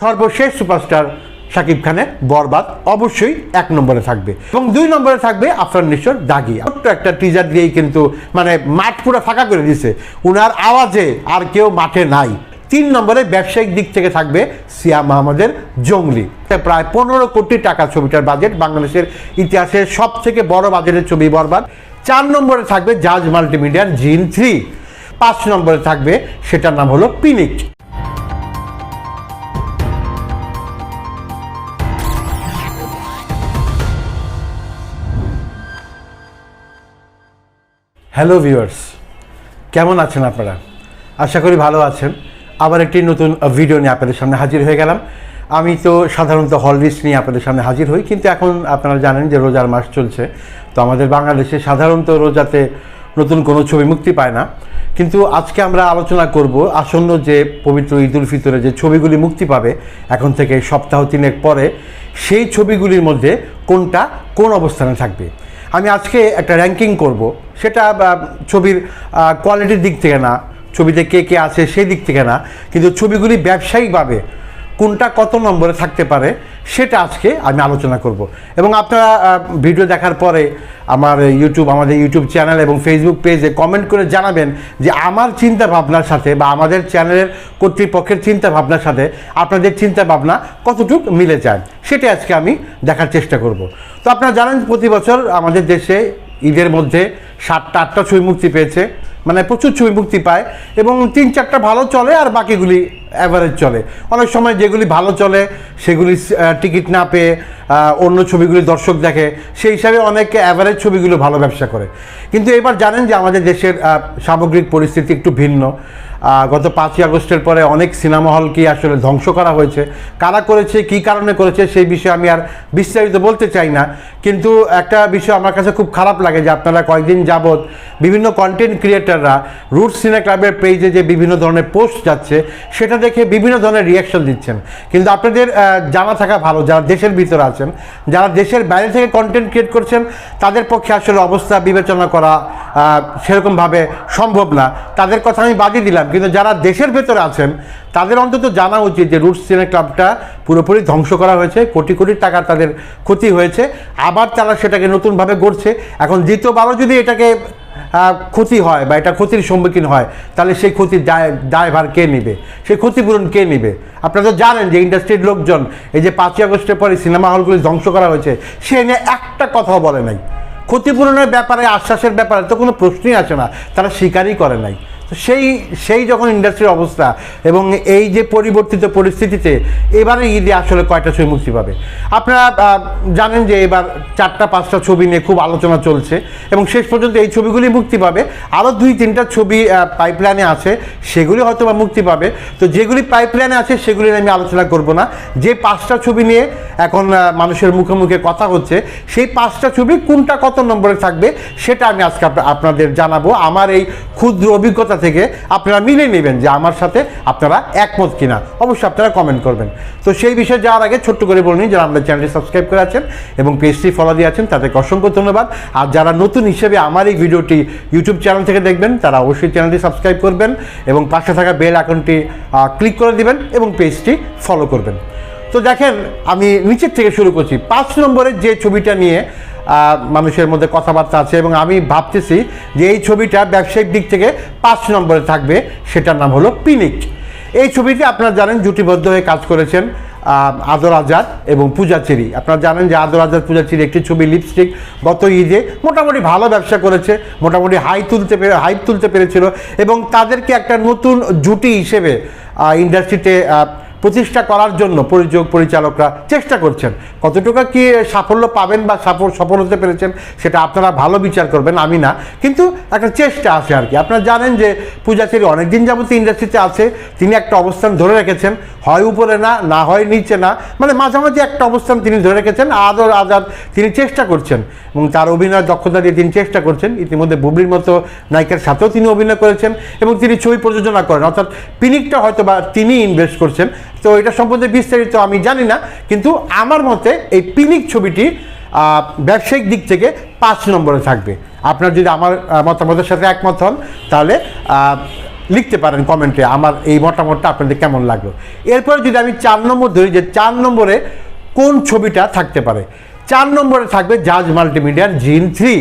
সর্বশেষ সুপারস্টার শাকিব খানের বরবাদ অবশ্যই এক নম্বরে থাকবে এবং দুই নম্বরে থাকবে আফরান নিশোর দাগি। ছোট্ট একটা টিজার দিয়েই কিন্তু মানে মাঠ পুরো ফাঁকা করে দিছে উনার আওয়াজে আর কেউ মাঠে নাই। তিন নম্বরে ব্যবসায়িক দিক থেকে থাকবে সিয়া মাহমুদের জঙ্গলি। প্রায় পনেরো কোটি টাকা ছবিটার বাজেট বাংলাদেশের ইতিহাসের সব থেকে বড় বাজেটের ছবি বরবাদ। চার নম্বরে থাকবে জাজ মাল্টিমিডিয়ার জিন থ্রি। পাঁচ নম্বরে থাকবে, সেটার নাম হলো পিনিক। হ্যালো ভিউয়ার্স, কেমন আছেন আপনারা? আশা করি ভালো আছেন। আবার একটি নতুন ভিডিও নিয়ে আপনাদের সামনে হাজির হয়ে গেলাম। আমি তো সাধারণত হল লিস্ট নিয়ে আপনাদের সামনে হাজির হই, কিন্তু এখন আপনারা জানেন যে রোজার মাস চলছে। তো আমাদের বাংলাদেশে সাধারণত রোজাতে নতুন কোনো ছবি মুক্তি পায় না। কিন্তু আজকে আমরা আলোচনা করব আসন্ন যে পবিত্র ঈদ উল ফিতরে যে ছবিগুলি মুক্তি পাবে, এখন থেকে সপ্তাহ তিনেক পরে, সেই ছবিগুলির মধ্যে কোনটা কোন অবস্থানে থাকবে? আমি আজকে একটা র্যাঙ্কিং করব। সেটা ছবির কোয়ালিটির দিক থেকে না। ছবিতে কে কে আছে সেই দিক থেকে না। কিন্তু ছবিগুলি ব্যবসায়িকভাবে কোনটা কত নম্বরে থাকতে পারে, সেটা আজকে আমি আলোচনা করব। এবং আপনারা ভিডিও দেখার পরে আমার ইউটিউব আমাদের ইউটিউব চ্যানেল এবং ফেসবুক পেজে কমেন্ট করে জানাবেন যে আমার চিন্তা ভাবনার সাথে বা আমাদের চ্যানেলের কর্তৃপক্ষের চিন্তা ভাবনার সাথে আপনাদের চিন্তা ভাবনা কতটুক মিলে যায়, সেটা আজকে আমি দেখার চেষ্টা করব। তো আপনারা জানেন, প্রতি বছর আমাদের দেশে ঈদের মধ্যে সাতটা, আটটা ছবি মুক্তি পেয়েছে। মানে প্রচুর ছবি মুক্তি পায় এবং তিন, চারটা ভালো চলে আর বাকিগুলি অ্যাভারেজ চলে। অনেক সময় যেগুলি ভালো চলে, সেগুলি টিকিট না পেয়ে অন্য ছবিগুলি দর্শক দেখে, সেই হিসাবে অনেক অ্যাভারেজ ছবিগুলো ভালো ব্যবসা করে। কিন্তু এবার জানেন যে আমাদের দেশের সামগ্রিক পরিস্থিতি একটু ভিন্ন। গত পাঁচই আগস্টের পরে অনেক সিনেমা হলকে আসলে ধ্বংস করা হয়েছে? কারা করেছে, কী কারণে করেছে, সেই বিষয়ে আমি আর বিস্তারিত বলতে চাই না। কিন্তু একটা বিষয় আমার কাছে খুব খারাপ লাগে যে আপনারা কয়েকদিন যাবৎ বিভিন্ন কন্টেন্ট ক্রিয়েটাররা রুট সিনে ক্লাবের পেজে যে বিভিন্ন ধরনের পোস্ট যাচ্ছে, সেটা দেখে বিভিন্ন ধরনের রিয়াকশন দিচ্ছেন। কিন্তু আপনাদের জানা থাকা ভালো, যারা দেশের ভিতরে আছেন, যারা দেশের বাইরে থেকে কন্টেন্ট ক্রিয়েট করছেন, তাদের পক্ষে আসলে অবস্থা বিবেচনা করা সেরকমভাবে সম্ভব না। তাদের কথা আমি বাদই দিলাম। কিন্তু যারা দেশের ভেতরে আছেন, তাদের অন্তত জানা উচিত যে রুট সিনে ক্লাবটা পুরোপুরি ধ্বংস করা হয়েছে, কোটি কোটি টাকা তাদের ক্ষতি হয়েছে, আবার তারা সেটাকে নতুনভাবে গড়ছে। এখন দ্বিতীয়বারও যদি এটাকে ক্ষতি হয় বা এটা ক্ষতির সম্মুখীন হয়, তাহলে সেই ক্ষতির দায়, দায়ভার কে নেবে? সেই ক্ষতিপূরণ কে নেবে? আপনারা তো জানেন যে ইন্ডাস্ট্রির লোকজন, এই যে পাঁচই আগস্টের পরে সিনেমা হলগুলি ধ্বংস করা হয়েছে, সে নিয়ে একটা কথাও বলে নাই। ক্ষতিপূরণের ব্যাপারে, আশ্বাসের ব্যাপারে তো কোনো প্রশ্নই আসে না, তারা স্বীকারই করে নাই। তো সেই সেই যখন ইন্ডাস্ট্রির অবস্থা এবং এই যে পরিবর্তিত পরিস্থিতিতে এবারে ঈদে আসলে কয়টা ছবি মুক্তি পাবে? আপনারা জানেন যে এবার চারটা, পাঁচটা ছবি নিয়ে খুব আলোচনা চলছে এবং শেষ পর্যন্ত এই ছবিগুলি মুক্তি পাবে। আরও দুই, তিনটা ছবি পাইপলাইনে আছে, সেগুলি হয়তো বা মুক্তি পাবে। তো যেগুলি পাইপলাইনে আছে, সেগুলি আমি আলোচনা করব না। যে পাঁচটা ছবি নিয়ে এখন মানুষের মুখে মুখে কথা হচ্ছে, সেই পাঁচটা ছবি কোনটা কত নম্বরে থাকবে, সেটা আমি আজকে আপনাদের জানাব। আমার এই ক্ষুদ্র অভিজ্ঞতা থেকে আপনারা মিলে নেবেন যে আমার সাথে আপনারা একমত কিনা। অবশ্যই আপনারা কমেন্ট করবেন। তো সেই বিষয়ে যাওয়ার আগে ছোট্ট করে বলে নিই, যারা আমাদের চ্যানেলটি সাবস্ক্রাইব করে আছেন এবং পেজটি ফলো দিয়ে আছেন, তাদেরকে অসংখ্য ধন্যবাদ। আর যারা নতুন হিসেবে আমার এই ভিডিওটি ইউটিউব চ্যানেল থেকে দেখবেন, তারা অবশ্যই চ্যানেলটি সাবস্ক্রাইব করবেন এবং পাশে থাকা বেল আইকনটি ক্লিক করে দিবেন এবং পেজটি ফলো করবেন। তো দেখেন, আমি নিচের থেকে শুরু করছি। পাঁচ নম্বরের যে ছবিটা নিয়ে মানুষের মধ্যে কথাবার্তা আছে এবং আমি ভাবতেছি যে এই ছবিটা ব্যবসায়িক দিক থেকে পাঁচ নম্বরে থাকবে, সেটার নাম হলো পিনিক। এই ছবিতে আপনারা জানেন জুটিবদ্ধ হয়ে কাজ করেছেন আদর আজাদ এবং পূজা চেরি। আপনারা জানেন যে আদর আজাদ, পূজা চেরি একটি ছবি, লিপস্টিক। গত ঈদে মোটামুটি ভালো ব্যবসা করেছে, মোটামুটি হাই তুলতে পেরে হাইপ তুলতে পেরেছিল এবং তাদেরকে একটা নতুন জুটি হিসেবে ইন্ডাস্ট্রিতে প্রতিষ্ঠা করার জন্য পরিযোগ পরিচালকরা চেষ্টা করছেন। কতটুকু কি সাফল্য পাবেন বা সফল সফল হতে পেরেছেন সেটা আপনারা ভালো বিচার করবেন, আমি না। কিন্তু একটা চেষ্টা আছে আর কি। আপনারা জানেন যে পূজাচেরি অনেকদিন যাবত ইন্ডাস্ট্রিতে আছে। তিনি একটা অবস্থান ধরে রেখেছেন। হয় উপরে না না হয় নিচে না। মানে মাঝামাঝি একটা অবস্থান তিনি ধরে রেখেছেন। আদর আজাদ তিনি চেষ্টা করছেন। এবং তার অভিনয় দক্ষতা দিয়ে তিনি চেষ্টা করছেন। ইতিমধ্যে বুবলির মতো নায়িকার সাথেও তিনি অভিনয় করেছেন। এবং তিনি ছবি প্রযোজনা করেন। অর্থাৎ পিনিকটা হয়তো বা তিনি ইনভেস্ট করছেন। তো এটা সম্বন্ধে বিস্তারিত আমি জানি না, কিন্তু আমার মতে এই পিনিক ছবিটি ব্যবসায়িক দিক থেকে পাঁচ নম্বরে থাকবে। আপনার যদি আমার মতামতের সাথে একমত হন, তাহলে লিখতে পারেন কমেন্টে আমার এই মতামতটা আপনাদের কেমন লাগল। এরপরে যদি আমি চার নম্বর ধরি, যে চার নম্বরে কোন ছবিটা থাকতে পারে? চার নম্বরে থাকবে জাজ মাল্টিমিডিয়ার জিন থ্রি।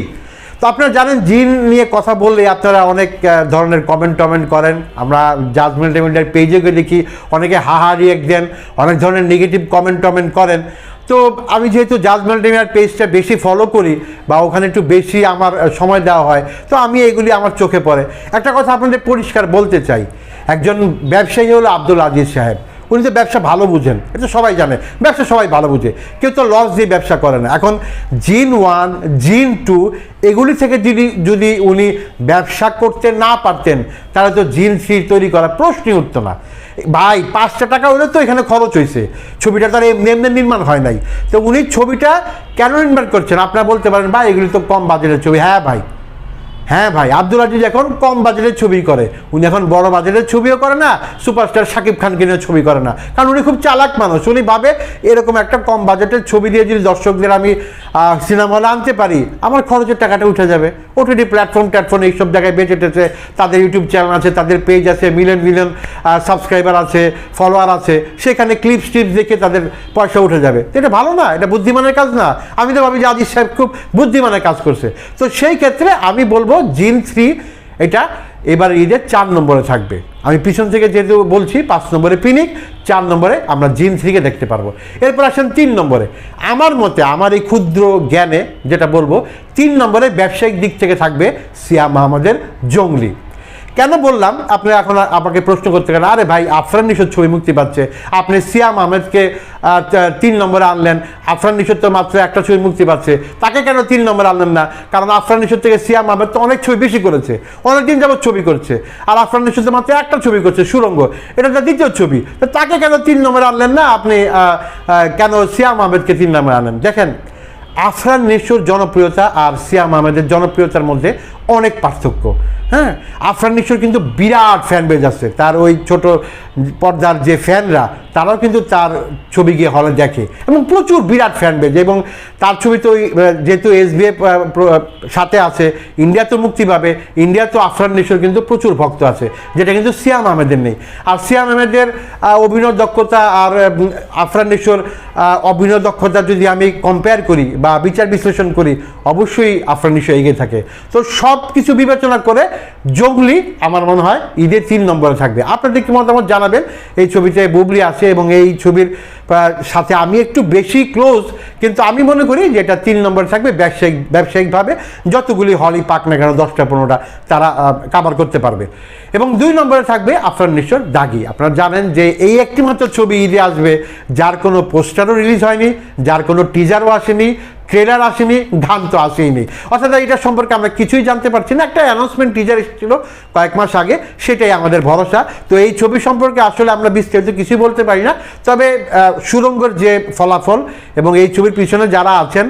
আপনারা জানেন, জিন নিয়ে কথা বললে আপনারা অনেক ধরনের কমেন্ট টমেন্ট করেন। আমরা জাজমেন্ট মাল্টিমিডিয়ার পেজে গিয়ে দেখি, অনেকে হাহা রিয়েক্ট দেন, অনেক ধরনের নেগেটিভ কমেন্ট টমেন্ট করেন। তো আমি যেহেতু জাজমেন্ট মাল্টিমিডিয়ার পেজটা বেশি ফলো করি বা ওখানে একটু বেশি আমার সময় দেওয়া হয়, তো আমি এগুলি আমার চোখে পড়ে। একটা কথা আপনাদের পরিষ্কার বলতে চাই। একজন ব্যবসায়ী হলো আব্দুল আজিজ সাহেব। উনি তো ব্যবসা ভালো বুঝেন, এটা সবাই জানে, ব্যবসা সবাই ভালো বুঝে। কেউ তো লস দিয়ে ব্যবসা করে না। এখন জিন ওয়ান জিন টু এগুলি থেকে যদি যদি উনি ব্যবসা করতে না পারতেন, তাহলে তো জিন থ্রি তৈরি করার প্রশ্নই উঠতো না। ভাই পাঁচটা টাকা হলে তো এখানে খরচ হয়েছে। ছবিটা তার এমনি এমনি নির্মাণ হয় নাই। তো উনি ছবিটা কেন নির্মাণ করছেন? আপনারা বলতে পারেন, ভাই, এগুলি তো কম বাজেটের ছবি। হ্যাঁ ভাই। হ্যাঁ ভাই, আব্দুল আজিজ এখন কম বাজেটের ছবি করে। উনি এখন বড় বাজেটের ছবিও করে না সুপারস্টার শাকিব খানকে নিয়ে ছবি করে না। কারণ উনি খুব চালাক মানুষ, উনি ভাবে এরকম একটা কম বাজেটের ছবি দিয়ে যদি দর্শকদের আমি সিনেমা হলে আনতে পারি, আমার খরচের টাকাটা উঠে যাবে। ওটিটি প্ল্যাটফর্ম ট্যাটফর্ম এইসব জায়গায় বেঁচে টেছে তাদের ইউটিউব চ্যানেল আছে, তাদের পেজ আছে মিলিয়ন মিলিয়ন সাবস্ক্রাইবার আছে ফলোয়ার আছে, সেখানে ক্লিপস টিপস দেখে তাদের পয়সা উঠে যাবে। এটা ভালো না, এটা বুদ্ধিমানের কাজ না। আমি তো ভাবি যে আজিজ সাহেব খুব বুদ্ধিমানের কাজ করছে। তো সেই ক্ষেত্রে আমি বলব জিন থ্রি, এটা এবার ঈদের চার নম্বরে থাকবে। আমি পিছন থেকে যেহেতু বলছি, পাঁচ নম্বরে পিনিক, চার নম্বরে আমরা জিন থ্রিকে দেখতে পারব। এরপর আসেন তিন নম্বরে। আমার মতে, আমার এই ক্ষুদ্র জ্ঞানে যেটা বলব, তিন নম্বরে ব্যবসায়িক দিক থেকে থাকবে সিয়া মাহমুদের জঙ্গলি। কেন বললাম? আপনি এখন আমাকে প্রশ্ন করতে গেলেন, আরে ভাই, আফরান নিশোর ছবি মুক্তি পাচ্ছে। আপনি সিয়াম আহমেদকে তিন নম্বরে আনলেন, আফরান নিশোর তো মাত্র একটা ছবি মুক্তি পাচ্ছে। তাকে কেন তিন নম্বরে আনলেন না? কারণ আফরান নিশোর থেকে সিয়াম আহমেদ তো অনেক ছবি বেশি করেছে, অনেকদিন যাবত ছবি করছে। আর আফরান নিশোর তো মাত্র একটা ছবি করছে, সুরঙ্গ। এটা তার দ্বিতীয় ছবি। তো তাকে কেন তিন নম্বরে আনলেন না? আপনি কেন সিয়াম আহমেদকে তিন নম্বরে আনলেন? দেখেন, আফরান নিশোর জনপ্রিয়তা আর সিয়াম আহমেদের জনপ্রিয়তার মধ্যে অনেক পার্থক্য হ্যাঁ? আফরান নিশোর কিন্তু বিরাট ফ্যান বেজ আছে। তার ওই ছোট পর্দার যে ফ্যানরা তারাও কিন্তু তার ছবি গিয়ে হলে দেখে। এবং প্রচুর বিরাট ফ্যান বেজ এবং তার ছবি তো যেহেতু এসবিএফ সাথে আছে ইন্ডিয়া তো মুক্তি পাবে ইন্ডিয়া তো আফরান নিশোর কিন্তু প্রচুর ভক্ত আছে, যেটা কিন্তু সিয়াম আহমেদের নেই। আর সিয়াম আহমেদের অভিনয় দক্ষতা আর আফরান নিশোর অভিনয় দক্ষতা যদি আমি কম্পেয়ার করি বা বিচার বিশ্লেষণ করি, অবশ্যই আফরান নিশো এগিয়ে থাকে। তো সব কিছু বিবেচনা করে জঙ্গলি, আমার মনে হয় ঈদের তিন নম্বরে থাকবে। আপনাদের কি মতামত জানাবেন? এই ছবিতে বুবলি আছে এবং এই ছবির সাথে আমি একটু বেশি ক্লোজ কিন্তু আমি মনে করি যে এটা তিন নম্বরে থাকবে ব্যবসায়িক, ব্যবসায়িকভাবে। যতগুলি হলই পাক না কেন দশটা, পনেরোটা তারা কাভার করতে পারবে। এবং দুই নম্বরে থাকবে আফরান নিশোর দাগি। আপনারা জানেন যে এই একটি মাত্র ছবি ঈদে আসবে, যার কোনো পোস্টারও রিলিজ হয়নি, যার কোনো টিজারও আসেনি ট্রেলার আসেনি, গান তো আসেইনি। অর্থাৎ এটা সম্পর্কে আমরা কিছুই জানতে পারছি না। একটা অ্যানাউন্সমেন্ট টিজার এসেছিল কয়েক মাস আগে, সেটাই আমাদের ভরসা। তো এই ছবি সম্পর্কে আসলে আমরা বিস্তারিত কিছুই বলতে পারি না। তবে সুরঙ্গর যে ফলাফল এবং এই ছবির পিছনে যারা আছেন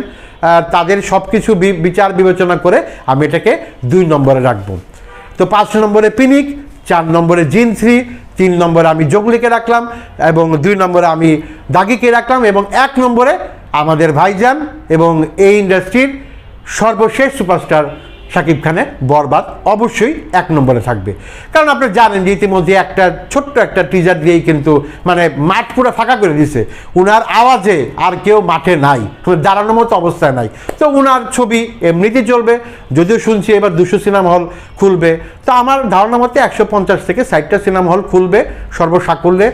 তাদের সব কিছু বিচার বিবেচনা করে আমি এটাকে দুই নম্বরে রাখব। তো পাঁচ নম্বরে পিনিক, চার নম্বরে জিন থ্রি, তিন নম্বরে আমি জগলিকে রাখলাম এবং দুই নম্বরে আমি দাগিকে রাখলাম এবং এক নম্বরে আমাদের ভাইজান এবং এই ইন্ডাস্ট্রির সর্বশেষ সুপারস্টার শাকিব খানের বরবাদ অবশ্যই এক নম্বরে থাকবে। কারণ আপনি জানেন যে ইতিমধ্যে একটা ছোট্ট একটা টিজার দিয়েই কিন্তু মানে মাঠ পুরো ফাঁকা করে দিছে উনার আওয়াজে আর কেউ মাঠে নাই দাঁড়ানোর মতো অবস্থায় নাই। তো উনার ছবি এমনিতেই চলবে, যদিও শুনছি এবার দুশো সিনেমা হল খুলবে। তো আমার ধারণা মতে একশো পঞ্চাশ থেকে ষাটটা সিনেমা হল খুলবে সর্বসাকুল্যে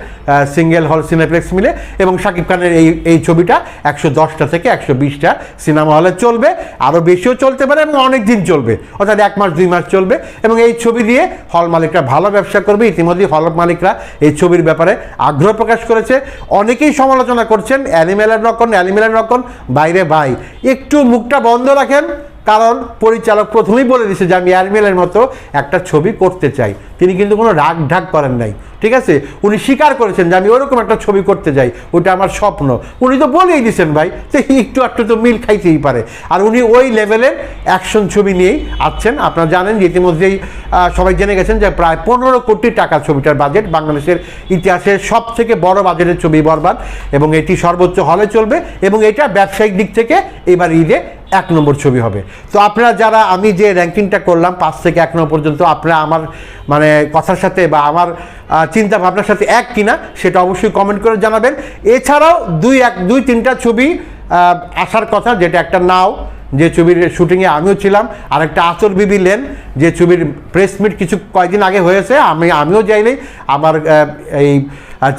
সিঙ্গেল হল, সিনেপ্লেক্স মিলে। এবং শাকিব খানের এই এই ছবিটা একশো দশটা থেকে একশো বিশটা সিনেমা হলে চলবে। আরও বেশিও চলতে পারে এবং অনেক দিন চলবে। অর্থাৎ এক মাস, দুই মাস চলবে এবং এই ছবি দিয়ে হল মালিকরা ভালো ব্যবসা করবে। ইতিমধ্যেই হল মালিকরা এই ছবির ব্যাপারে আগ্রহ প্রকাশ করেছে। অনেকেই সমালোচনা করছেন, অ্যানিমেলের রকম অ্যানিমেলের রকম বাইরে ভাই একটু মুখটা বন্ধ রাখেন কারণ পরিচালক প্রথমেই বলে দিছে যে আমি অ্যানিমেলের মতো একটা ছবি করতে চাই। তিনি কিন্তু কোনো রাগ ঢাক করেন নাই। ঠিক আছে? উনি স্বীকার করেছেন যে আমি ওরকম একটা ছবি করতে যাই ওটা আমার স্বপ্ন। উনি তো বলেই দিয়েছেন ভাই তো একটু একটু তো মিল খাইতেই পারে। আর উনি ওই লেভেলের অ্যাকশন ছবি নিয়েই আসছেন। আপনারা জানেন যে ইতিমধ্যেই সবাই জেনে গেছেন যে প্রায় পনেরো কোটি টাকা ছবিটার বাজেট বাংলাদেশের ইতিহাসের সব থেকে বড় বাজেটের ছবি বরবাদ এবং এটি সর্বোচ্চ হলে চলবে এবং এটা ব্যবসায়িক দিক থেকে এবার ঈদে এক নম্বর ছবি হবে। তো আপনারা যারা, আমি যে র্যাঙ্কিংটা করলাম, পাঁচ থেকে এক নম্বর পর্যন্ত আপনারা আমার মানে কথার সাথে বা আমার চিন্তা ভাবনার সাথে এক কিনা, সেটা অবশ্যই কমেন্ট করে জানাবেন। এছাড়াও দুই এক, দুই তিনটা ছবি আসার কথা, যেটা একটা নাও। যে ছবির শুটিংয়ে আমিও ছিলাম আর একটা আচর বিবি লেন, যে ছবির প্রেস মিট কিছু কয়েকদিন আগে হয়েছে, আমি, আমিও যাইনি, আমার এই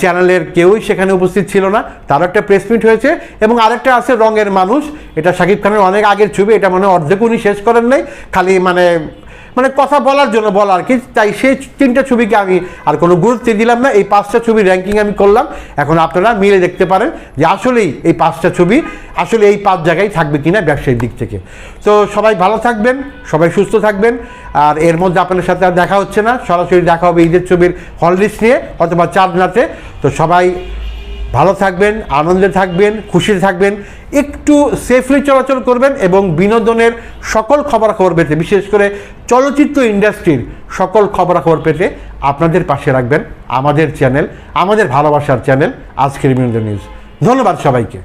চ্যানেলের কেউই সেখানে উপস্থিত ছিল না, তারও একটা প্রেস মিট হয়েছে, এবং আরেকটা আছে রঙের মানুষ, এটা শাকিব খানের অনেক আগের ছবি, এটা মানে অর্ধেক উনি শেষ করেন নাই, খালি মানে মানে কথা বলার জন্য বলা আর কি? তাই সেই তিনটা ছবিকে আমি আর কোনো গুরুত্ব দিলাম না। এই পাঁচটা ছবি র্যাঙ্কিং আমি করলাম। এখন আপনারা মিলে দেখতে পারেন যে আসলেই এই পাঁচটা ছবি আসলে এই পাঁচ জায়গায় থাকবে কিনা ব্যবসায়িক দিক থেকে। তো সবাই ভালো থাকবেন, সবাই সুস্থ থাকবেন। আর এর মধ্যে আপনাদের সাথে আর দেখা হচ্ছে না। সরাসরি দেখা হবে ঈদের ছবির হল নিয়ে অথবা চাঁদনাতে। তো সবাই ভালো থাকবেন, আনন্দে থাকবেন, খুশিতে থাকবেন, একটু সেফলি চলাচল করবেন এবং বিনোদনের সকল খবরাখবর পেতে, বিশেষ করে চলচ্চিত্র ইন্ডাস্ট্রির সকল খবরাখবর পেতে আপনাদের পাশে রাখবেন আমাদের চ্যানেল আমাদের ভালোবাসার চ্যানেল আজকের বিনোদন নিউজ ধন্যবাদ সবাইকে।